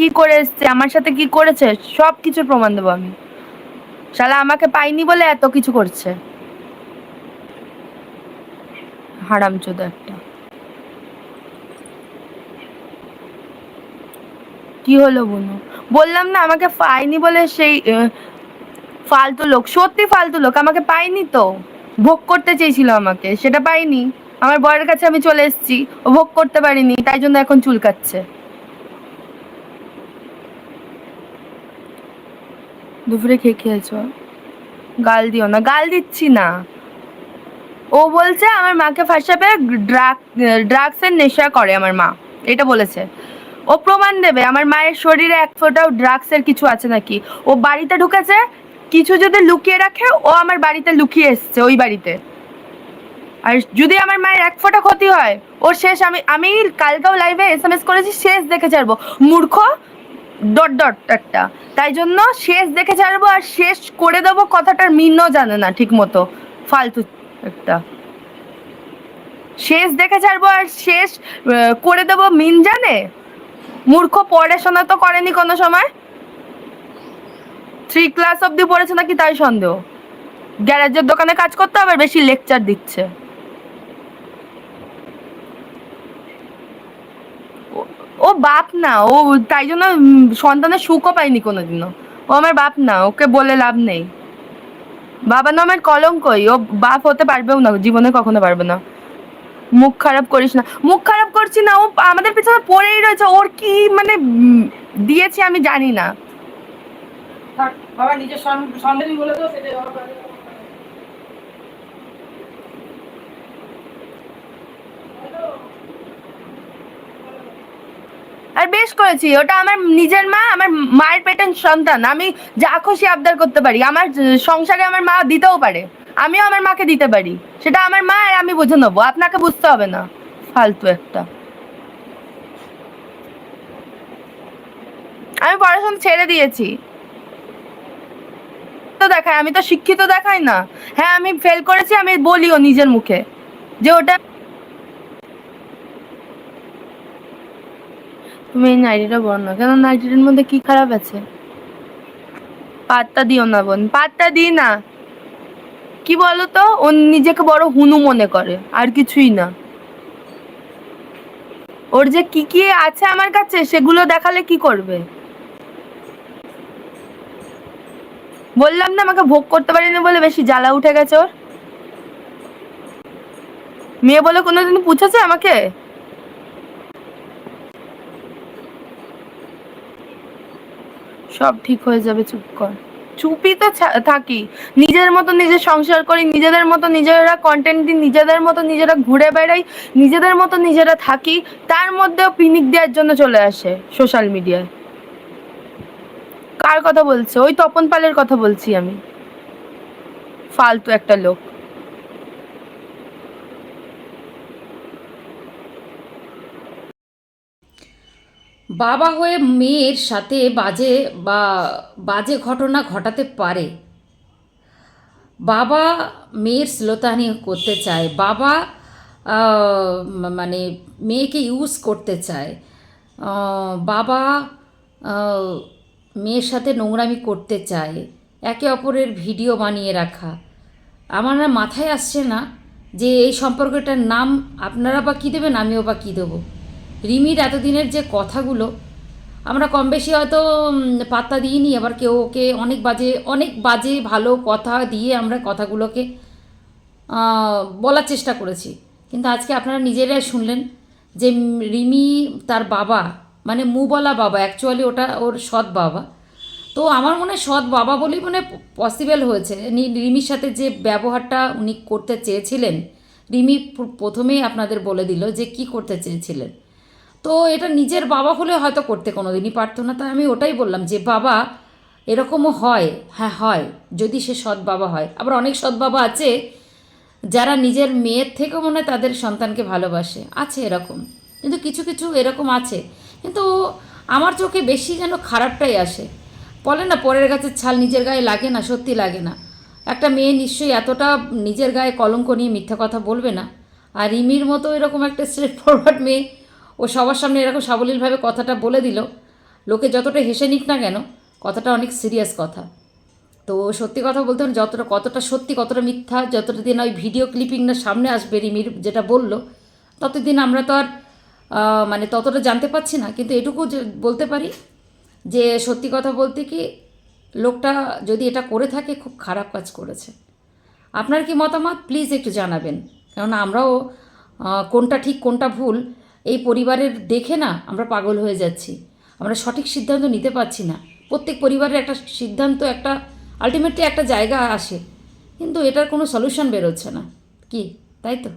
কি করে এসছে, আমার সাথে কি করেছে সব কিছুর প্রমাণ দেবো আমি। শালা আমাকে পাইনি বলে এত কিছু করছে। হারামচোদ একটা। কি হলো বুনু? বললাম না, আমাকে পাইনি বলে সেই ফালতু লোক, সত্যি ফালতু লোক, আমাকে পাইনি তো। ভোগ করতে চেয়েছিল আমাকে, সেটা পাইনি আমার বরের কাছে আমি চলে এসেছি, ও ভোগ করতে পারিনি, তাই জন্য এখন চুলকাচ্ছে। দুপুরে খেয়ে খেয়েছো? গাল দিও না, গাল দিচ্ছি না। ও বলছে আমার মাকে ফাঁসাবে ড্রাগ ড্রাগসের নেশা করে আমার মা, এটা বলেছে। ও প্রমাণ দেবে, আমার মায়ের শরীরে এক ফোঁটাও ড্রাগসের কিছু আছে নাকি? ও বাড়িতে ঢুকেছে, কিছু যদি লুকিয়ে রাখে, ও আমার বাড়িতে লুকিয়ে এসছে, ওই বাড়িতে। আর যদি আমার মায়ের এক ফোঁটা ক্ষতি হয়, ওর শেষ, আমি আমি কালকেও লাইভে এস এম এস করেছি, শেষ দেখে ছাড়বো। মূর্খ ডট ডট একটা। তাই জন্য শেষ দেখে ছাড়বো আর শেষ করে দেবো কথাটার মিনও জানে না ঠিক মতো ফালতু একটা। শেষ দেখে ছাড়বো আর শেষ করে দেবো মিন জানে? মূর্খ পড়াশোনা তো করেনি কোনো সময়? থ্রি ক্লাস অবধি পড়েছে নাকি তাই সন্দেহ? গ্যারেজের দোকানে কাজ করতে আবার বেশি লেকচার দিচ্ছে ও- ও বাপ না, ও তাই জন্য সন্তানের সুখও পায়নি কোনোদিনও। ও আমার বাপ না, ওকে বলে লাভ নেই। বাবা নামের কলঙ্কই ও বাপ হতে পারবেও না, জীবনে কখনো পারবে না। মুখ খারাপ করিস না। মুখ খারাপ করছি না, ও আমাদের পিছনে পড়েই রয়েছে, ওর কি মানে দিয়েছে আমি জানি না। বাবা নিজের বলে সেটাই আর বেশ করেছি, ওটা আমার নিজের মা, আমার মায়ের পেটের সন্তান। আমি যা খুশি আবদার করতে পারি। আমার সংসারে আমার মা দিতেও পারে। আমিও আমার মাকে দিতে পারি। সেটা আমার মা আর আমি বুঝে নেব। আপনাকে বুঝতে হবে না। ফালতু একটা। আমি পড়াশোনা ছেড়ে দিয়েছি। তো দেখায়, আমি তো শিক্ষিত দেখাই না। হ্যাঁ আমি ফেল করেছি, আমি বলিও নিজের মুখে। যে ওটা তুমি এই নাইটিটা বল না। কেন নাইটিটার মধ্যে কি খারাপ আছে? পাত্তা দিও না বোন, পাত্তা দিই না। কি বলো তো ও নিজেকে বড় হুনু মনে করে, আর কিছুই না। ওর যে কি কি আছে আমার কাছে, সেগুলো দেখালে কি করবে? বললাম না আমাকে ভোগ করতে পারিনি বলে বেশি জ্বালা উঠে গেছে ওর? মেয়ে বলে কোনোদিন পুছেছে আমাকে? সব ঠিক হয়ে যাবে, চুপ কর। চুপই তো থাকি। নিজের মতো নিজের সংসার করি, নিজেদের মতো নিজেরা কন্টেন্ট দিই, নিজেদের মতো নিজেরা ঘুরে বেড়াই, নিজেদের মতো নিজেরা থাকি, তার মধ্যেও পিনিক দেওয়ার জন্য চলে আসে সোশ্যাল মিডিয়ায় কার কথা বলছে? ওই তপন পালের কথা বলছি আমি। ফালতু একটা লোক। বাবা হয়ে মেয়ের সাথে বাজে বা বাজে ঘটনা ঘটাতে পারে। বাবা মেয়ের শ্লোতানি করতে চায়। বাবা মানে মেয়েকে ইউজ করতে চায়। বাবা মেয়ের সাথে নোংরামি করতে চায়। একে অপরের ভিডিও বানিয়ে রাখা। আমার মাথায় আসছে না যে এই সম্পর্কটার নাম আপনারা বা কী দেবেন, আমিও বা কী দেবো। রিমির এতদিনের যে কথাগুলো, আমরা কম বেশি হয়তো পাত্তা দিইনি, আবার কেউ ওকে অনেক বাজে অনেক বাজে ভালো কথা দিয়ে আমরা কথাগুলোকে বলার চেষ্টা করেছি। কিন্তু আজকে আপনারা নিজেরাই শুনলেন যে রিমি তার বাবা মানে মুবলা বাবা অ্যাকচুয়ালি ওটা ওর সৎ বাবা। তো আমার মনে হয় সৎ বাবা বলেই মনে পসিবল হয়েছে। রিমির সাথে যে ব্যবহারটা উনি করতে চেয়েছিলেন, রিমি প্রথমেই আপনাদের বলে দিল যে কি করতে চেয়েছিলেন। তো এটা নিজের বাবা হলে হয়তো করতে কোনো দিনই পারতো না, তাই আমি ওটাই বললাম যে, বাবা, এরকমও হয়। হ্যাঁ হয়, যদি সে সৎ বাবা হয়। আবার অনেক সৎ বাবা আছে যারা নিজের মেয়ের থেকেও মনে তাদের সন্তানকে ভালোবাসে। আছে এরকম, কিন্তু কিছু কিছু এরকম আছে। কিন্তু আমার চোখে বেশি যেন খারাপটাই আসে। বলে না, পরের গাছের ছাল নিজের গায়ে লাগে না, সত্যি লাগে না। একটা মেয়ে নিশ্চয়ই এতটা নিজের গায়ে কলঙ্ক নিয়ে মিথ্যা কথা বলবে না। আর রিমির মতো এরকম একটা স্ট্রেট ফরওয়ার্ড মেয়ে ও সবার সামনে এরকম সাবলীলভাবে কথাটা বলে দিল। লোকে যতটা হেসে নিক না কেন, কথাটা অনেক সিরিয়াস কথা। তো সত্যি কথা বলতে হলে যতটা, কতটা সত্যি, কতটা মিথ্যা, যতটা দিন ওই ভিডিও ক্লিপিং না সামনে আসবে রিমির যেটা বলল, ততদিন আমরা তো আর মানে ততটা জানতে পারছি না। কিন্তু এটুকু বলতে পারি যে সত্যি কথা বলতে কি লোকটা যদি এটা করে থাকে, খুব খারাপ কাজ করেছে। আপনার কি মতামত? প্লিজ একটু জানাবেন। কেননা আমরাও কোনটা ঠিক, কোনটা ভুল এই পরিবারের দেখে না আমরা পাগল হয়ে যাচ্ছি। আমরা সঠিক সিদ্ধান্ত নিতে পারছি না। প্রত্যেক পরিবারের একটা সিদ্ধান্ত, একটা আলটিমেটলি একটা জায়গা আসে। কিন্তু এটার কোনো সলিউশন বেরোচ্ছে না। কি? তাই তো?